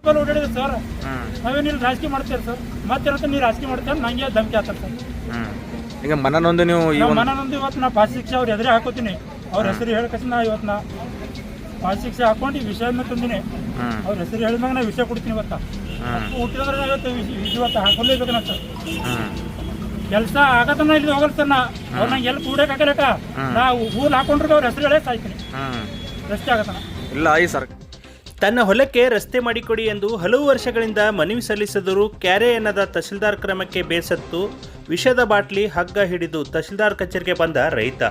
Mobile ಓಡಾಡಿದೆ sir. ಹ್ಮ್. ನಾವೇನಿಲ್ಲ ರಾಜಕೀಯ ಮಾಡ್ತೀರಿ sir. ಮತ್ತೆ ನೀವು ರಾಜಕೀಯ ಮಾಡ್ತೇನೆ ನಂಗೆ ಧಮಕಿ ಹಾಕ್ತಾರೆ ಸರ್. ಈಗ ಮನನೊಂದು ನೀವು ಈ ನಾವು ಒಂದು ಮನನೊಂದು ಇವತ್ತು ನಾ ಪಾಸ್ ಶಿಕ್ಷೆ ಅವ್ರ ಎದುರೇ ಹಾಕೋತೀನಿ. ಅವ್ರ ಹೆಸರು ಹೇಳಕಸ್ ನಾ ಇವತ್ತು ನಾ ಪಾಸ್ ಶಿಕ್ಷೆ ಹಾಕೊಂಡು ಈ ವಿಷಯನ ತಂದಿನಿ. ಹ್ಮ್. ಅವ್ರ ಹೆಸರು ಹೇಳಿದಾಗ ನಾ ವಿಷಯ ಕೊಡ್ತೀನಿ ಇವತ್ತ. ಹುಟ್ಟಿದ್ರೆ ನಾ ಇವತ್ತು ವಿಷ- ಇವತ್ತು ಹಾಕೊಲೇಬೇಕು ನಾ ಸರ್. ಹ್ಮ್. ಕೆಲಸ ಆಗತ್ತನ ಇಲ್ಲಿ ಹೋಗಲ್ಲ ಸರ್ ನಾ. ಅವ್ರ ನಂಗೆ ಎಲ್ಲಿ ಕೂಡಕ್ಕೆ ಹಾಕಲಕ್ಕ ನಾ ಊರ್ ಹಾಕೊಂಡ್ರೆ ಅವ್ರ ಹೆಸರು ಹೇಳೇ ಸಾಯ್ತೀನಿ. ಹ್ಮ್. ರಸ್ತೆ ಆಗತ್ತನ ಇಲ್ಲ ಈ ಸರ್ ತನ್ನ ಹೊಲಕ್ಕೆ ರಸ್ತೆ ಮಾಡಿಕೊಡಿ ಎಂದು ಹಲವು ವರ್ಷಗಳಿಂದ ಮನವಿ ಸಲ್ಲಿಸಿದರೂ ಕ್ಯಾರೆ ಎನ್ನದ ತಹಸೀಲ್ದಾರ್ ಕ್ರಮಕ್ಕೆ ಬೇಸತ್ತು ವಿಷದ ಬಾಟ್ಲಿ ಹಗ್ಗ ಹಿಡಿದು ತಹಸೀಲ್ದಾರ್ ಕಚೇರಿಗೆ ಬಂದ ರೈತ.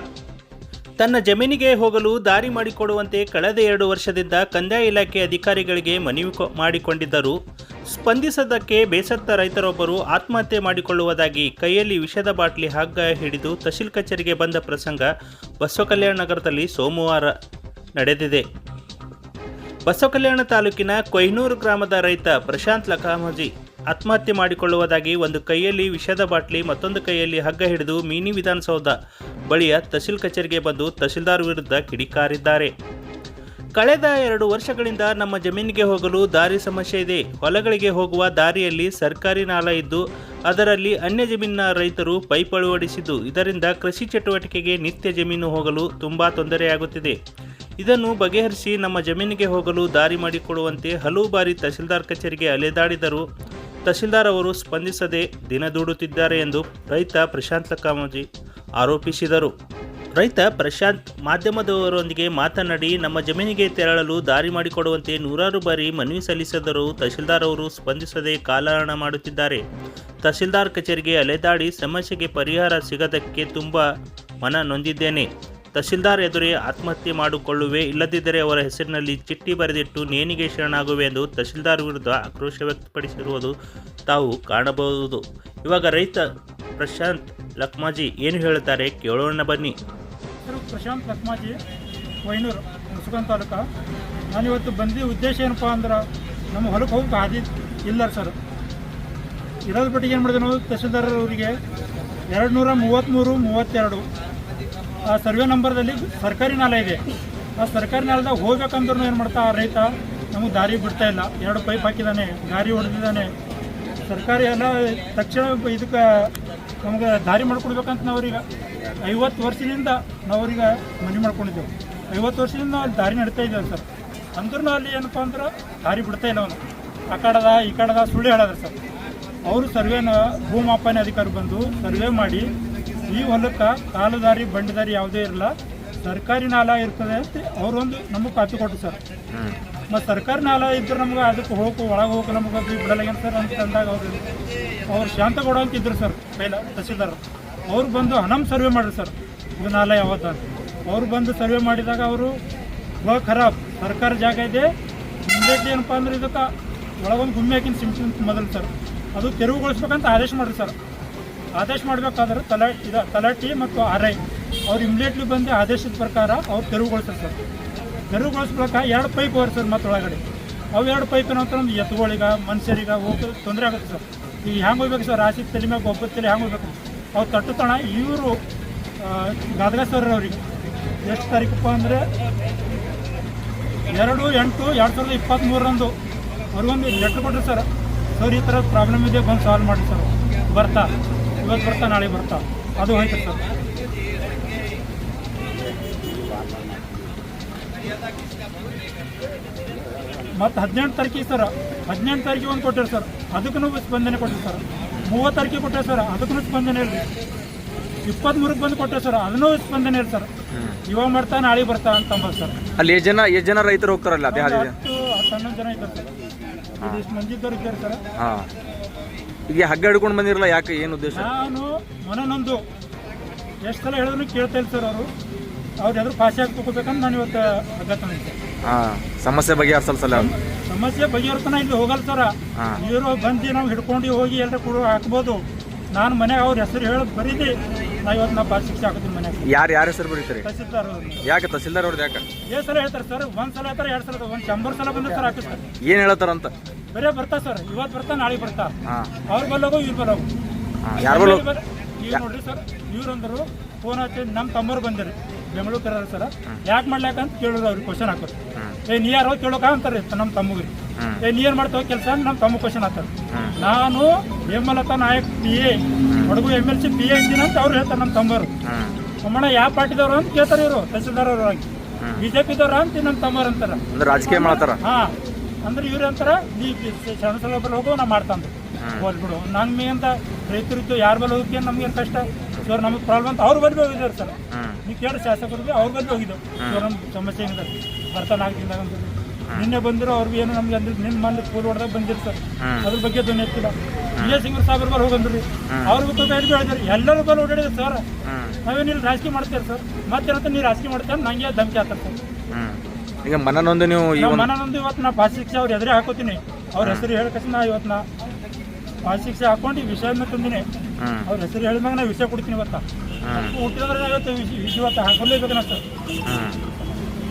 ತನ್ನ ಜಮೀನಿಗೆ ಹೋಗಲು ದಾರಿ ಮಾಡಿಕೊಡುವಂತೆ ಕಳೆದ ಎರಡು ವರ್ಷದಿಂದ ಕಂದಾಯ ಇಲಾಖೆ ಅಧಿಕಾರಿಗಳಿಗೆ ಮನವಿ ಮಾಡಿಕೊಂಡಿದ್ದರು. ಸ್ಪಂದಿಸದಕ್ಕೆ ಬೇಸತ್ತ ರೈತರೊಬ್ಬರು ಆತ್ಮಹತ್ಯೆ ಮಾಡಿಕೊಳ್ಳುವುದಾಗಿ ಕೈಯಲ್ಲಿ ವಿಷದ ಬಾಟ್ಲಿ ಹಗ್ಗ ಹಿಡಿದು ತಹಶೀಲ್ ಕಚೇರಿಗೆ ಬಂದ ಪ್ರಸಂಗ ಬಸವಕಲ್ಯಾಣ ನಗರದಲ್ಲಿ ಸೋಮವಾರ ನಡೆದಿದೆ. ಬಸವಕಲ್ಯಾಣ ತಾಲೂಕಿನ ಕೊಯ್ನೂರು ಗ್ರಾಮದ ರೈತ ಪ್ರಶಾಂತ್ ಲಖಾಮಜಿ ಆತ್ಮಹತ್ಯೆ ಮಾಡಿಕೊಳ್ಳುವುದಾಗಿ ಒಂದು ಕೈಯಲ್ಲಿ ವಿಷದ ಬಾಟ್ಲಿ, ಮತ್ತೊಂದು ಕೈಯಲ್ಲಿ ಹಗ್ಗ ಹಿಡಿದು ಮಿನಿ ವಿಧಾನಸೌಧ ಬಳಿಯ ತಹಶೀಲ್ ಕಚೇರಿಗೆ ಬಂದು ತಹಶೀಲ್ದಾರ್ ವಿರುದ್ಧ ಕಿಡಿಕಾರಿದ್ದಾರೆ. ಕಳೆದ ಎರಡು ವರ್ಷಗಳಿಂದ ನಮ್ಮ ಜಮೀನಿಗೆ ಹೋಗಲು ದಾರಿ ಸಮಸ್ಯೆ ಇದೆ. ಹೊಲಗಳಿಗೆ ಹೋಗುವ ದಾರಿಯಲ್ಲಿ ಸರ್ಕಾರಿ ನಾಲ ಇದ್ದು, ಅದರಲ್ಲಿ ಅನ್ಯ ಜಮೀನಿನ ರೈತರು ಪೈಪ್ ಅಳವಡಿಸಿದ್ದು ಇದರಿಂದ ಕೃಷಿ ಚಟುವಟಿಕೆಗೆ ನಿತ್ಯ ಜಮೀನು ಹೋಗಲು ತುಂಬ ತೊಂದರೆಯಾಗುತ್ತಿದೆ. ಇದನ್ನು ಬಗೆಹರಿಸಿ ನಮ್ಮ ಜಮೀನಿಗೆ ಹೋಗಲು ದಾರಿ ಮಾಡಿಕೊಡುವಂತೆ ಹಲವು ಬಾರಿ ತಹಸೀಲ್ದಾರ್ ಕಚೇರಿಗೆ ಅಲೆದಾಡಿದರು. ತಹಸೀಲ್ದಾರ್ ಅವರು ಸ್ಪಂದಿಸದೆ ದಿನದೂಡುತ್ತಿದ್ದಾರೆ ಎಂದು ರೈತ ಪ್ರಶಾಂತ್ ಕಾಮಜಿ ಆರೋಪಿಸಿದರು. ರೈತ ಪ್ರಶಾಂತ್ ಮಾಧ್ಯಮದವರೊಂದಿಗೆ ಮಾತನಾಡಿ, ನಮ್ಮ ಜಮೀನಿಗೆ ತೆರಳಲು ದಾರಿ ಮಾಡಿಕೊಡುವಂತೆ ನೂರಾರು ಬಾರಿ ಮನವಿ ಸಲ್ಲಿಸಿದರೂ ತಹಶೀಲ್ದಾರ್ ಅವರು ಸ್ಪಂದಿಸದೆ ಕಾಲಹರಣ ಮಾಡುತ್ತಿದ್ದಾರೆ. ತಹಸೀಲ್ದಾರ್ ಕಚೇರಿಗೆ ಅಲೆದಾಡಿ ಸಮಸ್ಯೆಗೆ ಪರಿಹಾರ ಸಿಗದಕ್ಕೆ ತುಂಬ ಮನ ನೊಂದಿದ್ದೇನೆ. ತಹಶೀಲ್ದಾರ್ ಎದುರೇ ಆತ್ಮಹತ್ಯೆ ಮಾಡಿಕೊಳ್ಳುವೆ, ಇಲ್ಲದಿದ್ದರೆ ಅವರ ಹೆಸರಿನಲ್ಲಿ ಚಿಟ್ಟಿ ಬರೆದಿಟ್ಟು ನೇಣಿಗೆ ಶರಣಾಗುವೆ ಎಂದು ತಹಶೀಲ್ದಾರ್ ವಿರುದ್ಧ ಆಕ್ರೋಶ ವ್ಯಕ್ತಪಡಿಸಿರುವುದು ತಾವು ಕಾಣಬಹುದು. ಇವಾಗ ರೈತ ಪ್ರಶಾಂತ್ ಲಕ್ಮಾಜಿ ಏನು ಹೇಳುತ್ತಾರೆ? ಕೇಳೋಣ ಬನ್ನಿ. ಪ್ರಶಾಂತ್ ಲಕ್ಮಾಜಿ ವೈನೂರು ಮುಸುಗನ್ ತಾಲೂಕ. ನಾನು ಇವತ್ತು ಬಂದಿ ಉದ್ದೇಶ ಏನಪ್ಪ ಅಂದ್ರೆ, ನಮ್ಮ ಹೊಲಕ್ಕೆ ಹೋಗಕ್ಕೆ ಹಾದಿ ಇಲ್ಲ ಸರ್. ಇರೋದ್ರ ಬಟ್ಟಿಗೆ ಏನು ಮಾಡಿದೆ ನಾವು? ತಹಶೀಲ್ದಾರ್ ಅವರಿಗೆ ಎರಡು ನೂರ ಮೂವತ್ತ್ಮೂರು ಮೂವತ್ತೆರಡು. ಆ ಸರ್ವೆ ನಂಬರ್ದಲ್ಲಿ ಸರ್ಕಾರಿ ನಾಲೆ ಇದೆ. ಆ ಸರ್ಕಾರಿ ನಾಲೆದಾಗ ಹೋಗ್ಬೇಕಂದ್ರೂ ಏನು ಮಾಡ್ತಾ, ಆ ರೈತ ನಮಗೆ ದಾರಿ ಬಿಡ್ತಾ ಇಲ್ಲ. ಎರಡು ಪೈಪ್ ಹಾಕಿದ್ದಾನೆ ದಾರಿ ಹೊಡೆದಿದ್ದಾನೆ ಸರ್ಕಾರಿ ಎಲ್ಲ ತಕ್ಷಣ ಇದಕ್ಕೆ ನಮ್ಗೆ ದಾರಿ ಮಾಡ್ಕೊಡ್ಬೇಕಂತ ನಾವೀಗ ಐವತ್ತು ವರ್ಷದಿಂದ ನಾವೀಗ ಮನೆ ಮಾಡ್ಕೊಂಡಿದ್ದೆವು. ಐವತ್ತು ವರ್ಷದಿಂದ ನಾವು ದಾರಿ ನಡೀತಾ ಇದ್ದೇವೆ ಸರ್. ಅಂದ್ರೂ ಅಲ್ಲಿ ಏನಪ್ಪ ಅಂದ್ರೆ ದಾರಿ ಬಿಡ್ತಾ ಇಲ್ಲ ಅವನು. ಆ ಕಡದ, ಈ ಕಡದ ಸುಳ್ಳು ಹೇಳಿದ್ರೆ ಸರ್. ಅವರು ಸರ್ವೇನ ಭೂಮಾಪನೆ ಅಧಿಕಾರಿ ಬಂದು ಸರ್ವೆ ಮಾಡಿ ಈ ಹೊಲಕ್ಕೆ ಕಾಲುದಾರಿ ಬಂಡದಾರಿ ಯಾವುದೇ ಇರಲ್ಲ. ಸರ್ಕಾರಿ ನಾಲ ಇರ್ತದೆ ಅಂತ ಅವರೊಂದು ನಮಗೆ ಕಾತು ಕೊಟ್ಟರು ಸರ್. ಮತ್ತು ಸರ್ಕಾರಿ ನಾಲ ಇದ್ರೆ ನಮ್ಗೆ ಅದಕ್ಕೆ ಹೋಗು ಒಳಗೆ ಹೋಗಿ ನಮಗೆ ಅದು ಬಿಡಲ್ಲ ಸರ್ ಅಂತ ಅಂದಾಗ ಅವರು ಅವ್ರು ಶಾಂತ ಅಂತ ಇದ್ರು ಸರ್ ಪೈಲ ತಹಸೀಲ್ದಾರ್. ಅವ್ರು ಬಂದು ಹಣಮ್ ಸರ್ವೆ ಮಾಡ್ರಿ ಸರ್ ಇದು ನಾಲ ಯಾವತ್ತ ಅವ್ರು ಬಂದು ಸರ್ವೆ ಮಾಡಿದಾಗ ಅವರು ಬ ಖರಾಬ್ ಸರ್ಕಾರ ಜಾಗ ಇದೆ. ಇಮ್ಮಿಡಿಯೇಟ್ಲಿ ಏನಪ್ಪ ಅಂದ್ರೆ ಇದಕ್ಕೆ ಒಳಗೊಂದು ಗುಮ್ಮಿ ಹಾಕಿನ ಸಿಮ್ಸಿನ ಮೊದಲು ಸರ್. ಅದು ತೆರವುಗೊಳಿಸ್ಬೇಕಂತ ಆದೇಶ ಮಾಡಿರಿ ಸರ್. ಆದೇಶ ಮಾಡಬೇಕಾದ್ರೆ ತಲೆ ಇದ ತಲಾಟಿ ಮತ್ತು ಆರ್ ಐ ಅವ್ರು ಇಮ್ಮಿಡಿಯೇಟ್ಲಿ ಬಂದು ಆದೇಶದ ಪ್ರಕಾರ ಅವ್ರು ತೆರವುಗೊಳಿಸ್ತಾರೆ ಸರ್. ತೆರವುಗೊಳಿಸ್ಬೇಕ ಎರಡು ಪೈಪ್ ಅವ್ರಿ ಸರ್ ಮತ್ತು ಒಳಗಡೆ. ಅವು ಎರಡು ಪೈಪ್ ಏನಂತ ನಮ್ಮ ಎತ್ತುಗಳಿಗ ಮನುಷ್ಯರಿಗೆ ಹೋಗಿ ತೊಂದರೆ ಆಗುತ್ತೆ ಸರ್. ಈಗ ಹೆಂಗೆ ಹೋಗ್ಬೇಕು ಸರ್? ರಾಶಿ ತಲೆ ಮ್ಯಾಗ ಗೊಬ್ಬರ ತಲೆ ಹೆಂಗೆ ಹೋಗ್ಬೇಕು? ಅವ್ರು ತಟ್ಟುತ್ತಾಣ ಇವರು ಗದಗ ಸರ್ ಅವ್ರಿಗೆ. ಎಷ್ಟು ತಾರೀಕಪ್ಪ ಅಂದರೆ ಎರಡು, ಎಂಟು, ಎರಡು ಸಾವಿರದ ಇಪ್ಪತ್ತ್ಮೂರರಂದು ಅವ್ರಿಗೊಂದು ಲೆಟ್ರ್ ಕೊಟ್ಟರು ಸರ್. ಸರ್, ಈ ಥರ ಪ್ರಾಬ್ಲಮ್ ಇದೆ ಬಂದು ಸಾಲ್ವ್ ಮಾಡಿ ಸರ್. ಬರ್ತಾ. ಇವತ್ತು ಬರ್ತಾ ನಾಳೆ ಬರ್ತಾ. ಅದು ಹೋಯ್ತು ಸರ್. ಮತ್ತು ಹದಿನೆಂಟು ತಾರೀಕಿಗೆ ಸರ್ ಹದಿನೆಂಟು ತಾರೀಕಿಗೆ ಒಂದು ಕೊಟ್ಟಿರಿ ಸರ್. ಅದಕ್ಕೂ ಸ್ಪಂದನೆ ಕೊಟ್ಟಿರಿ ಸರ್. ಮೂವತ್ತು ತಾರೀಕಿಗೆ ಕೊಟ್ಟೆ ಸರ್. ಅದಕ್ಕೂ ಸ್ಪಂದನೆ ಇರಲಿ ಇಪ್ಪತ್ತ್ಮೂರಕ್ಕೆ ಬಂದು ಕೊಟ್ಟೆ ಸರ್. ಅದನ್ನೂ ಸ್ಪಂದನೆ ಇರಲಿ ಸರ್. ಇವಾಗ ಮಾಡ್ತಾ ನಾಳೆ ಬರ್ತಾ ಅಂತ ಅಂಬೋದು ಸರ್. ಅಲ್ಲಿ ಎಷ್ಟು ಜನ ಎಷ್ಟು ಜನ ರೈತರು ಹೋಗ್ತಾರಲ್ಲ ಅದೇ ಹತ್ತು ಹತ್ತು ಹನ್ನೊಂದು ಜನ ಇದ್ದಾರೆ ಸರ್. ಇದಿಷ್ಟು ಮಂದಿ ಇದ್ದಾರೆ ಸರ್. ಹಾ. ಈಗ ಹಗ್ಗ ಹಿಡ್ಕೊಂಡು ಬಂದಿರಲ್ಲ ಯಾಕೆ ಏನು ಉದ್ದೇಶ? ನಾನು ಮೊನ್ನೊಂದು. ಎಷ್ಟು ಸಲ ಹೇಳಿದ್ರು ಕೇಳ್ತಾ ಇಲ್ಲ ಸರ್ ಅವರು. ಅವ್ರು ಎದುರು ಪಾಸಿ ಆಗಿ ತಗೋಬೇಕಂತ ನಾನು ಇವತ್ತು ಹಗ್ಗ ತಂದಿದ್ದೆ. ಹಾ ಸಮಸ್ಯೆ ಬಗೆಹರಿಸಲ್ ಸಲ ಸಮಸ್ಯೆ ಬಗೆಹರ್ತನ ಇಲ್ಲಿ ಹೋಗಲ್ಲ ಸರ. ಇವರು ಬಂದು ನಾವು ಹಿಡ್ಕೊಂಡು ಹೋಗಿ ಎಲ್ಲರೂ ಕೂಡ ಹಾಕ್ಬೋದು. ನಾನು ಮನೆಗೆ ಅವ್ರ ಹೆಸರು ಹೇಳೋದು ಬರೀದಿ ನಾ ಇವತ್ತು ನಾ ಪಾಸ್ ಶಿಕ್ಷೆ ಹಾಕೋತೀನಿ ಮನ್ಯಾಗ. ಯಾರು ಯಾರ ಹೆಸರು ಬರೀತಾರೆ? ತಹಸೀಲ್ದಾರ್ ಅವ್ರನ್ನ. ಯಾಕೆ ತಹಸೀಲ್ದಾರ್ ಅವ್ರದ್ದು ಯಾಕೆ? ಏ ಸಲ ಹೇಳ್ತಾರೆ ಸರ್ ಒಂದ್ ಸಲ ಹೇಳ್ತಾರೆ ಎರಡ್ ಸಲ ಒಂದು ಶಂಬರ್ ಸಲ ಬಂದ್ರೆ ಸರ್ ಸರ್. ಏನು ಹೇಳ್ತಾರಂತ? ಬರೇ ಬರ್ತಾ ಸರ್ ಇವತ್ತು ಬರ್ತಾ ನಾಳೆ ಬರ್ತಾ. ಹಾ. ಅವ್ರ ಬಲ್ಲೋಗು ಇವ್ರ ಬಲ್ಲೋಗು ಯಾರು ಈಗ ನೋಡ್ರಿ ಸರ್ ಇವ್ರಂದ್ರು ಫೋನ್ ಹಚ್ಚಿ ನಮ್ಮ ತಮ್ಮರು ಬಂದಿರಿ. ಬೆಂಗಳೂರು ಸರ್. ಯಾಕೆ ಮಾಡ್ಲಾಕ ಅಂತ ಕೇಳಿದ್ರು ಅವ್ರಿಗೆ ಕ್ವಶನ್ ಹಾಕೋರು. ಏ ನೀ ಯಾರೋ ಕೇಳೋಕ? ಅಂತಾರೆ ನಮ್ಮ ತಮ್ಮಗ್ರಿ. ನೀ ಏನು ಮಾಡ್ತಾವ ಕೆಲಸ ನಮ್ಮ ತಮ್ಮ ಕ್ವಶನ್ ಆಗ್ತಾರೆ ನಾನು Hemalatha Nayak P A Kodagu M L C P A ಇದ್ದೀನಿ ಅಂತ ಅವ್ರು ಹೇಳ್ತಾರೆ ನಮ್ಮ ತಮ್ಮರು. ಸುಮ್ಮನೆ ಯಾವ ಪಾರ್ಟಿದವ್ರು ಅಂತ ಕೇಳ್ತಾರೆ ಇವರು ತಹಸೀಲ್ದಾರ್ ಅವರು ಆಗಿ. ಹ್ಮ್. ಅಂತ ನಮ್ಮ ತಮ್ಮರ್ ಅಂತಾರ. ಅಂದ್ರೆ ರಾಜಕೀಯ ಮಾಡ್ತಾರ? ಹಾ. ಅಂದ್ರೆ ಇವ್ರು ಅಂತಾರ ನೀ ಶರಣಸಭೆ ಹೋಗೋ ನಾ ಮಾಡ್ತಾನ ಹೋಗ್ಬಿಡು ನಮ್ಗೆ ಅಂತ ರೈತರಿದ್ದು ಯಾರ ಬಲ್ಲಿ ಹೋಗಿ ನಮ್ಗೇನು ಕಷ್ಟ. ಸರ್ ನಮಗೆ ಪ್ರಾಬ್ಲಮ್ ಅಂತ ಅವ್ರ ಬಲ್ಲಿ ಹೋಗಿದ್ದಾರೆ ಸರ್ ನೀ ನೀವು ಕೇಳಿ ಶಾಸಕರಿಗೆ ಅವ್ರ ಬಲ್ಲಿ ಹೋಗಿದ್ದೆವು. ಸರ್ ನಮ್ಮ ಸಮಸ್ಯೆ ಏನಿದೆ? ಬರ್ತಾ ಆಗ್ತಿದ್ದಾಗ ಅಂತ. ನಿನ್ನೆ ಬಂದಿರೋ ಅವ್ರಿಗೆ ಏನು ನಮ್ಗೆ ಅಂದ್ರೆ ನಿಮ್ಮ ಮನೆ ಪೂರ್ ಹೊಡೆದಾಗ ಬಂದಿರ್ತಾರೆ ಸರ್. ಅದ್ರ ಬಗ್ಗೆ ಧ್ವನಿ ಎತ್ತಿಲ್ಲ ವಿಜಯ್ ಸಿಂಗ್ ಸಿಂಗ್ರ ಬರ್ ಹೋಗಂದ್ರಿ ಅವ್ರಿಗೂ ಹೇಳಿದ್ರಿ ಎಲ್ಲಿ ಹೇಳಿದ್ರು ಎಲ್ಲರೂ ಬಲ್ಲಿ ಓಡಾಡಿದ್ರು ಸರ್. ನಾವೇ ನಾವೇನಿಲ್ಲ ರಾಜಕೀಯ ಮಾಡ್ತೀರಿ ಸರ್? ಮತ್ತೇನಂತ ನೀವು ರಾಜಕೀಯ ಮಾಡ್ತಾರೆ ನಂಗೆ ಧಮಕಿ ಆಗ್ತಾರೆ ಸರ್. ಈಗ ಮನನೊಂದು ನೀವು ಈ ಒಂದು ಮನನೊಂದು ಇವತ್ತು ನಾ ಪಾಸ್ ಶಿಕ್ಷೆ ಅವ್ರ ಎದುರೇ ಹಾಕೋತೀನಿ. ಅವ್ರ ಹೆಸರು ಹೇಳಕಸ ನಾ ಇವತ್ತು ನಾ ಪಾಸ್ ಶಿಕ್ಷೆ ಹಾಕೊಂಡು ಈ ವಿಷಯನ ತಂದಿನಿ. ಹ್ಮ್ ಅವ್ರ ಹೆಸರು ಹೇಳಿದಾಗ ನಾ ವಿಷಯ ಕೊಡ್ತೀನಿ ಇವತ್ತ. ಹುಟ್ಟಿದ್ರೆ ಇವತ್ತು ವಿಷ- ವಿಷಯ ಇವತ್ತು ಹಾಕೊಂಡೇಬೇಕು ನಾ ಸರ್ ಹ್ಮ್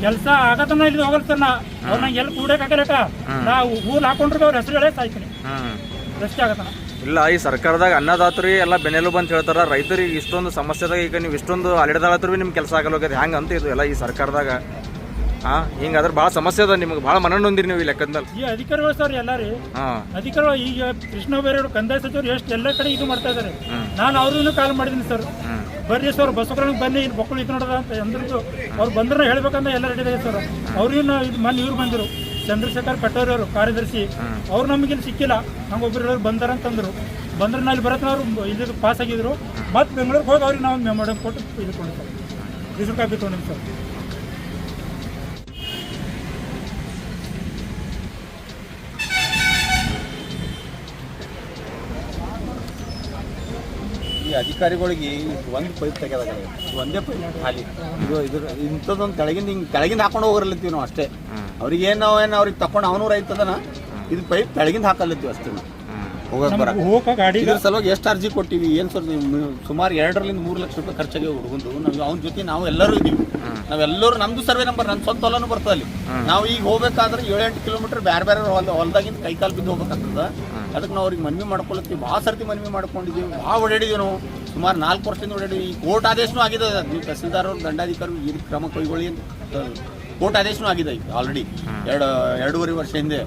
ಕೆಲಸ ಆಗತನ ಇಲ್ಲಿ ಹೋಗಲ್ತನ ಸರ್ ನಾ ಅವ್ರು ನಂಗೆ ಎಲ್ಲಿ ಕೂಡಕ್ಕಾಗಲಕ ನಾ ಊರ್ ಹಾಕೊಂಡ್ರೆ ಅವ್ರ ಹೆಸರು ಹೇಳೇ ಸಾಯ್ತೀನಿ ರಸ್ತೆ ಆಗತನ ಇಲ್ಲ ಈ ಸರ್ಕಾರದಾಗ ಅನ್ನದಾತ್ರಿ ಎಲ್ಲ ಬೆನ್ನೆಲುಬು ಅಂತ ಹೇಳ್ತಾರ. ರೈತರಿಗೆ ಇಷ್ಟೊಂದು ಸಮಸ್ಯೆದಾಗ ಈಗ ನೀವು ಇಷ್ಟೊಂದು ಅಲೆದಾಳತ್ರಿ ನಿಮ್ಗೆ ಕೆಲಸ ಆಗಲ್ಲ ಹೋಗ್ಯದ. ಹೆಂಗ ಅಂತ ಇದು ಎಲ್ಲ ಈ ಸರ್ಕಾರದಾಗ. ಹಾ ಹಿಂಗಾದ್ರೆ ಭಾಳ ಸಮಸ್ಯೆ ಅದ ನಿಮ್ಗೆ. ಭಾಳ ಮನನೊಂದಿರಿ ನೀವು ಈ ಲೆಕ್ಕದ ಮೇಲೆ ಈ ಅಧಿಕಾರಿಗಳು ಸರ್ ಎಲ್ಲಾರಿ. ಅಧಿಕಾರಿಗಳು ಈಗ ಕೃಷ್ಣ ಬೇರೆಯವರು ಕಂದಾಯ ಸಚಿವರು ಎಷ್ಟು ಎಲ್ಲ ಕಡೆ ಇದು ಮಾಡ್ತಾ ಇದ್ದಾರೆ ನಾನು ಅವ್ರಿಗೂ ಕಾಲ್ ಮಾಡಿದ್ದೀನಿ ಸರ್. ಬರ್ರಿ ಸರ್ ಬಸವಕರಣಕ್ಕೆ ಬನ್ನಿ, ಇಲ್ಲಿ ಮಕ್ಕಳು ಇದು ನೋಡೋದ ಅಂತ ಅಂದ್ರದ್ದು ಅವ್ರು ಬಂದ್ರೆ ಹೇಳ್ಬೇಕಂತ ಎಲ್ಲ ರೆಡಿ ಇದೆ ಸರ್. ಅವ್ರಿಗಿನ್ನ ಇದು ಮನ್ ಇವ್ರು ಬಂದರು, ಚಂದ್ರಶೇಖರ್ ಕಟ್ಟೋರಿ ಅವರು, ಕಾರ್ಯದರ್ಶಿ. ಅವ್ರು ನಮಗೆ ಇಲ್ಲಿ ಸಿಕ್ಕಿಲ್ಲ. ನಮ್ಗೆ ಒಬ್ಬರು ಹೇಳೋರು ಬಂದಾರ ನಾ ಇಲ್ಲಿ ಬರತ್ತೆ ಅವರು ಇಲ್ಲಿ ಪಾಸ್ ಆಗಿದ್ರು. ಮತ್ತೆ ಬೆಂಗಳೂರಿಗೆ ಹೋಗಿ ಅವ್ರಿಗೆ ನಾವು ಮೆಮೋರಿಯಂ ಕೊಟ್ಟು ಇದು ಕೊಡ್ತಾರೆ ಬಿಸಿಲು ಕಾಪಿ ತೊಗೊಂಡಿನಿ ಸರ್. ಈ ಅಧಿಕಾರಿಗಳಿಗೆ ಒಂದು ಪೈಪ್ ತೆಗೆದಾಗ ಒಂದೇ ಪೈಪ್ ಖಾಲಿ. ಇದು ಇದ್ರ ಇಂಥದ್ದೊಂದು ಕೆಳಗಿಂದ ಹಿಂಗೆ ಕೆಳಗಿಂದ ಹಾಕೊಂಡು ಹೋಗಿರ್ಲತ್ತೀವಿ ನಾವು ಅಷ್ಟೇ. ಅವ್ರಿಗೆ ಏನು ನಾವು ಏನು ಅವ್ರಿಗೆ ತಕೊಂಡು ಅವನು ರೈತದನ ಇದು ಪೈಪ್ ಕೆಳಗಿಂದ ಹಾಕಲ್ಲತ್ತೀವಿ ಅಷ್ಟೇ ನಾವು. ಹೋಗಕ್ ಬರ. ನಮ್ಗೆ ಹೋಗಕ್ಕೆ ಗಾಡಿ ಇದ್ರ ಸಲುವಾಗಿ ಎಷ್ಟು ಅರ್ಜಿ ಕೊಟ್ಟಿವಿ ಏನು ಸರ್ ಸುಮಾರು ಎರಡರಿಂದ ಮೂರು ಲಕ್ಷ ರೂಪಾಯಿ ಖರ್ಚಾಗಿ ಹುಡುಗಂದು. ನಾವು ಅವನ ಜೊತೆ ನಾವು ಎಲ್ಲರೂ ಇದೀವಿ. ನಾವೆಲ್ಲರೂ ನಮ್ದು ಸರ್ವೆ ನಂಬರ್ ನನ್ನ ಸ್ವಂತ ಹೊಲನು ಬರ್ತದೆ ಅಲ್ಲಿ. ನಾವು ಈಗ ಹೋಗ್ಬೇಕಾದ್ರೆ ಏಳೆಂಟು ಕಿಲೋಮೀಟರ್ ಬೇರೆ ಬೇರೆ ಹೊಲ ಹೊಲದಾಗಿಂದ ಕೈಕಾಲು ಬಿದ್ದು ಹೋಗ್ಬೇಕಾಗ್ತದ. ಅದಕ್ಕೆ ನಾವು ಅವ್ರಿಗೆ ಮನವಿ ಮಾಡ್ಕೊಳತ್ತೀವಿ ಭಾಳ ಸರ್ತಿ ಮನವಿ ಮಾಡ್ಕೊಂಡಿದ್ದೀವಿ. ಭಾಳ ಓಡಾಡಿದ್ದೀವಿ ನಾವು. ಸುಮಾರು ನಾಲ್ಕು ವರ್ಷದಿಂದ ಓಡಾಡಿದ್ವಿ. ಈ ಕೋರ್ಟ್ ಆದೇಶನೂ ಆಗಿದೆ. ನೀವು ತಹಸೀಲ್ದಾರ್ ಈ ಕ್ರಮ ಕೈಗೊಳ್ಳಿ ಅಂತ ಕೋರ್ಟ್ ಆದೇಶನೂ ಆಗಿದೆ ಈಗ ಆಲ್ರೆಡಿ ಎರಡು, ಎರಡೂವರೆ ವರ್ಷ ಹಿಂದೆ.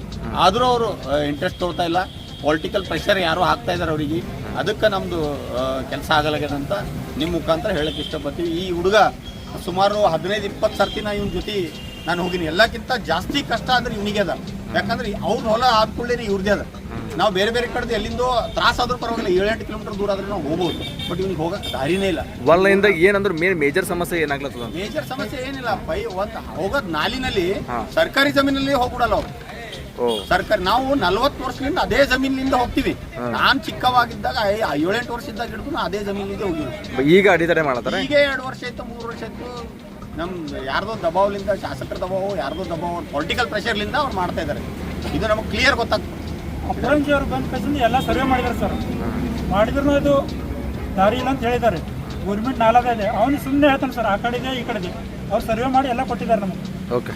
ಆದರೂ ಅವರು ಇಂಟ್ರೆಸ್ಟ್ ತೋರ್ತಾ ಇಲ್ಲ. ಪೊಲಿಟಿಕಲ್ ಪ್ರೆಷರ್ ಯಾರು ಹಾಕ್ತಾ ಇದ್ದಾರೆ ಅವರಿಗೆ. ಅದಕ್ಕೆ ನಮ್ಮದು ಕೆಲಸ ಆಗಲಾಗ್ಯದ ನಿಮ್ಮ ಮುಖಾಂತರ ಹೇಳಕ್ಕೆ ಇಷ್ಟಪಡ್ತೀವಿ. ಈ ಹುಡುಗ ಸುಮಾರು ಹದಿನೈದು, ಇಪ್ಪತ್ತು ಸರ್ತಿ ನಾ ಇವನ ಜೊತೆ ನಾನು ಹೋಗಿನಿ. ಎಲ್ಲಕ್ಕಿಂತ ಜಾಸ್ತಿ ಕಷ್ಟ ಅಂದ್ರೆ ಇವನಿಗೆ ಅದ. ಯಾಕಂದ್ರೆ ಅವ್ರ ಹೊಲ ಆದ್ಕೊಳ್ಳಿ ಇವ್ರದೇ ಅದ. ನಾವು ಬೇರೆ ಬೇರೆ ಕಡೆದು ಎಲ್ಲಿಂದೋ ತ್ರಾಸ ಆದ್ರೂ ಪರವಾಗಿಲ್ಲ ಏಳೆಂಟು ಕಿಲೋಮೀಟರ್ ದೂರ ಆದ್ರೆ ನಾವು ಹೋಗ್ಬೋದು. ಬಟ್ ಇವ್ನಿಗೆ ಹೋಗಕ್ಕೆ ದಾರಿನೇ ಇಲ್ಲ. ಒಳ್ಳೆಯಿಂದ ಏನಂದ್ರೆ ಮೇನ್ ಮೇಜರ್ ಸಮಸ್ಯೆ ಏನಾಗ್ಲತ್ತದ? ಮೇಜರ್ ಸಮಸ್ಯೆ ಏನಿಲ್ಲ. ಪೈ ಒಂದು ಹೋಗೋದ್ ನಾಲಿನಲ್ಲಿ ಸರ್ಕಾರಿ ಜಮೀನಲ್ಲಿ ಹೋಗ್ಬಿಡಲ್ಲ ಅವ್ರು. ಸರ್ಕಾರ ನಾವು ನಲ್ವತ್ತು ವರ್ಷದಿಂದ ಅದೇ ಜಮೀನಿನಿಂದ ಹೋಗ್ತೀವಿ. ನಾನ್ ಚಿಕ್ಕವಾಗಿದ್ದಾಗ ಏಳೆಂಟು ವರ್ಷ ಇದ್ದಾಗ ಹಿಡಿದು ಅದೇ ಜಮೀನಿಗೆ ಹೋಗಿದ್ವಿ ಈಗ ಅಡಿತಡೆ ಮಾಡ್ತಾರೆ ಈಗ ಎರಡು ವರ್ಷ ಆಯ್ತು ಮೂರು ವರ್ಷ ಆಯ್ತು. ನಮ್ ಯಾರ್ದೋ ದಬಾವ್ಲಿಂದ ಶಾಸಕರ ದಬಾವ್ ಯಾರ್ದೋ ದಬಾವ್ ಪೊಲಿಟಿಕಲ್ ಪ್ರೆಷರ್ಲಿಂದ ಅವ್ರು ಮಾಡ್ತಾ ಇದಾರೆ. ಇದು ನಮಗೆ ಕ್ಲಿಯರ್ ಗೊತ್ತಾಗ್ತದೆ. ಅಪ್ರಂಜಿ ಅವರು ಬಂದ ಕಸಿಂದ ಎಲ್ಲ ಸರ್ವೆ ಮಾಡಿದ್ದಾರೆ ಸರ್. ಮಾಡಿದ್ರು ಅದು ದಾರಿ ಇಲ್ಲ ಅಂತ ಹೇಳಿದ್ದಾರೆ. ಗೌರ್ಮೆಂಟ್ ನಾಲದ ಇದೆ. ಅವನು ಸುಮ್ಮನೆ ಹೇಳ್ತಾನೆ ಸರ್, ಆ ಕಡೆ ಇದೆ ಈ ಕಡೆ ಇದೆ ಅವ್ರು ಸರ್ವೆ ಮಾಡಿ ಎಲ್ಲ ಕೊಟ್ಟಿದ್ದಾರೆ ನಮಗೆ. ಓಕೆ